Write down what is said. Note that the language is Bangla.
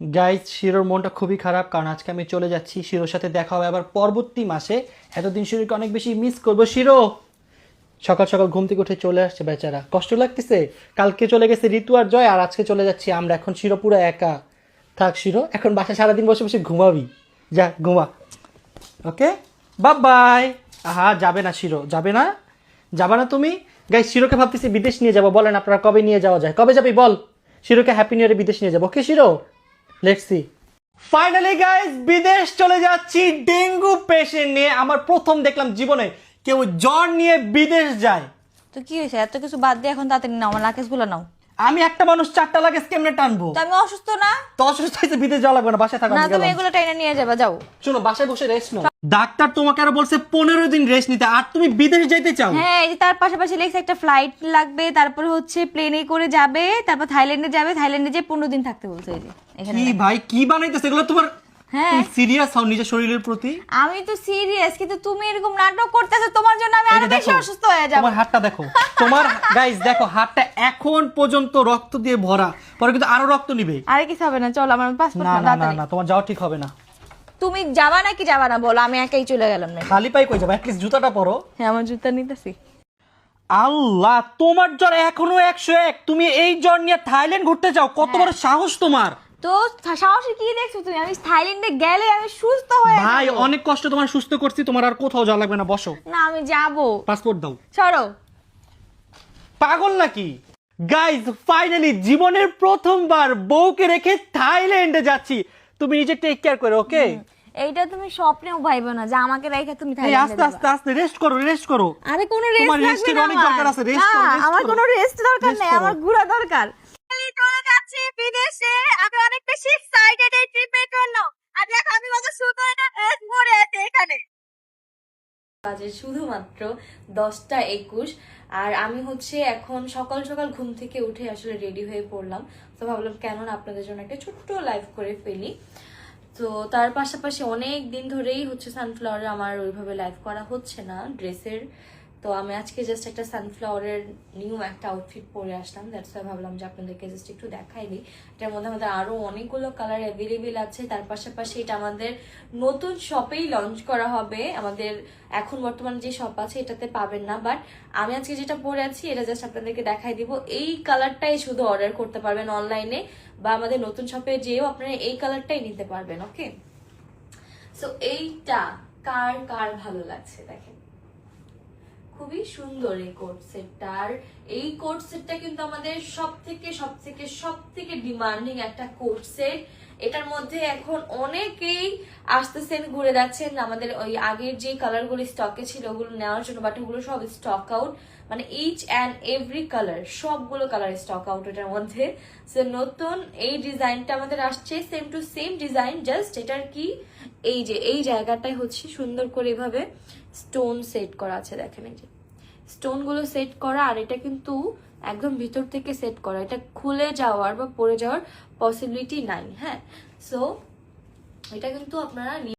গাইজ শিরোর মনটা খুবই খারাপ, কারণ আজকে আমি চলে যাচ্ছি শিরোর সাথে দেখা হবে আবার পরবর্তী মাসে। এতদিন শিরোকে অনেক বেশি মিস করব। শিরো, সকাল সকাল ঘুম থেকে উঠে চলে আসছে বেচারা। কষ্ট লাগতেছে? কালকে চলে গেছে ঋতু আর জয়, আর আজকে চলে যাচ্ছি আমরা। এখন শিরো পুরো একা। থাক শিরো, এখন বাসায় সারাদিন বসে বসে ঘুমাবি। যা, ঘুমা। ওকে বা বাই আহা, যাবে না শিরো। যাবে না? যাবে না তুমি? গাই শিরোকে ভাবতেছি বিদেশ নিয়ে যাব। বলেন আপনারা কবে নিয়ে যাওয়া যায়? কবে যাবি বল? শিরোকে হ্যাপি নিউ ইয়ারে বিদেশ নিয়ে যাব। ওকে শিরো? লেটস সি ফাইনালি গাইস বিদেশ চলে যাচ্ছি ডেঙ্গু পেশেন্ট নিয়ে। আমার প্রথম দেখলাম জীবনে কেউ জ্বর নিয়ে বিদেশ যায়। তো কি হয়েছে? এত কিছু বাদ দিয়ে এখন তাড়াতাড়ি নাও আমার লাকেজগুলো নাও। আমি একটা মানুষ চারটা লাগে কেমনে টানবো। আমি অসুস্থ না? তো অসুস্থ হয়েছে বিদেশ যাওয়া লাগবে না বাসায় থাকা না তুমি এগুলো টেনে নিয়ে যাবা যাও। শোনো বাসায় বসে রেস্ট নাও। ডাক্তার তোমাকে আরও বলছে পনেরো দিন রেস্ট নিতে আর তুমি বিদেশ যেতে চাও। হ্যাঁ এই যে তার পাশাপাশি লেগেছে একটা ফ্লাইট লাগবে তারপরে হচ্ছে প্লেনে করে যাবে তারপর থাইল্যান্ডে যাবে থাইল্যান্ডে যে পনেরো দিন থাকতে বলছে এই যে এখানে কি ভাই কি বানাইতেছে? এগুলো তোমার হ্যাঁ। সিরিয়াস হও নিজের শরীরের প্রতি? আমি তো সিরিয়াস কিন্তু তুমি এরকম নাটক করতেছো তোমার জন্য আমি আরও বেশি অসুস্থ হয়ে যাব? তোমার হাতটা দেখো। তোমার গাইস দেখো হাতটা এখন পর্যন্ত রক্ত দিয়ে ভরা। পরে কিন্তু আরও রক্ত নিবে। আরে কিছু হবে না চল আমার পাসপোর্ট না না না না তোমার যাওয়া ঠিক হবে না। তুমি যাবা নাকি যাবা না বলো আমি একাই চলে গেলাম না খালি পাই কই যাবে? অ্যাটলিস্ট জুতাটা পরো। হ্যাঁ আমার জুতা নিতেছি। আল্লাহ তোমার জ্বর এখনও একশো এক। তুমি এই জ্বর নিয়ে থাইল্যান্ড ঘুরতে চাও কত হ্যাঁ। বড় সাহস তোমার। তো সাহসে কি দেখছ তুমি? আমি থাইল্যান্ডে গেলে আমি সুস্থ হয়ে ভাই যাব। অনেক কষ্ট তোমার সুস্থ করছি তোমার আর কোথাও যাওয়া লাগবে না বসো। না আমি যাব। পাসপোর্ট দাও। সরো। পাগল নাকি? গাইজ ফাইনালি জীবনের প্রথমবার বউকে রেখে থাইল্যান্ডে যাচ্ছি। তুমি নিজে টেক কেয়ার করে ওকে এইটা তুমি স্বপ্নেও ভাইবে না যে আমাকে রেখে তুমি এই থাইল্যান্ডে আস্তে আস্তে আস্তে রেস্ট করো রেস্ট করো। আরে কোনো তোমার রেস্ট rest লাগবে এর না অনেক দরকার আমার আছে, rest না, করো, rest আমার করো। কোনো রেস্ট দরকার Rest নেই করো। আমার ঘোরা দরকার। চলে যাচ্ছি বিদেশে বাজে শুধুমাত্র দশটা একুশ। আর আমি হচ্ছে এখন সকাল সকাল ঘুম থেকে উঠে আসলে রেডি হয়ে পড়লাম। তো ভাবলাম কেন না আপনাদের জন্য একটা ছোট্ট লাইভ করে ফেলি। তো তার পাশাপাশি অনেক দিন ধরেই হচ্ছে সানফ্লাওয়ার আমার ওইভাবে লাইভ করা হচ্ছে না। ড্রেসের তো আমি আজকে জাস্ট একটা সানফ্লাওয়ারের নিউ একটা আউটফিট পরে আসলাম। দ্যাটস ওয়াই ভাবলাম যে আপনাদেরকে জাস্ট একটু দেখাই দিই এটার মধ্যে আমাদের আরও অনেকগুলো কালার অ্যাভেলেবেল আছে। তার পাশাপাশি এটা আমাদের নতুন শপেই লঞ্চ করা হবে। আমাদের এখন বর্তমানে যে শপ আছে, এটাতে পাবেন না। বাট আমি আজকে যেটা পরে আছি, এটা জাস্ট আপনাদেরকে দেখাই দিব। এই কালারটাই শুধু অর্ডার করতে পারবেন অনলাইনে বা আমাদের নতুন শপে যেও আপনারা এই কালারটাই নিতে পারবেন ওকে সো এইটা কার কার ভালো লাগছে? দেখেন। খুবই সুন্দর এই কোট সেটটা আর এই কোট সেটটা কিন্তু আমাদের সব থেকে সব থেকে সব থেকে ডিমান্ডিং একটা কোট সেট এটার মধ্যে এখন অনেকেই আসতেছেন, ঘুরে যাচ্ছেন। আমাদের ওই আগের যে কালারগুলো স্টকে ছিল, ওগুলো নেওয়ার জন্য বাট ওগুলো সব স্টক আউট মানে ইচ অ্যান্ড এভরি কালার সবগুলো কালার স্টক আউট এটার মধ্যে। সো নতুন এই ডিজাইনটা আমাদের আসছে same to same design just এটার কি? এই যে, এই জায়গাটায় হচ্ছে সুন্দর করে এভাবে স্টোন সেট করা আছে, দেখেন এই যে। স্টোনগুলো সেট করা, আর এটা কিন্তু একদম ভিতর থেকে সেট করা। এটা খুলে যাওয়ার বা পড়ে যাওয়ার পসিবিলিটি নাই হ্যাঁ? সো এটা কিন্তু আপনারা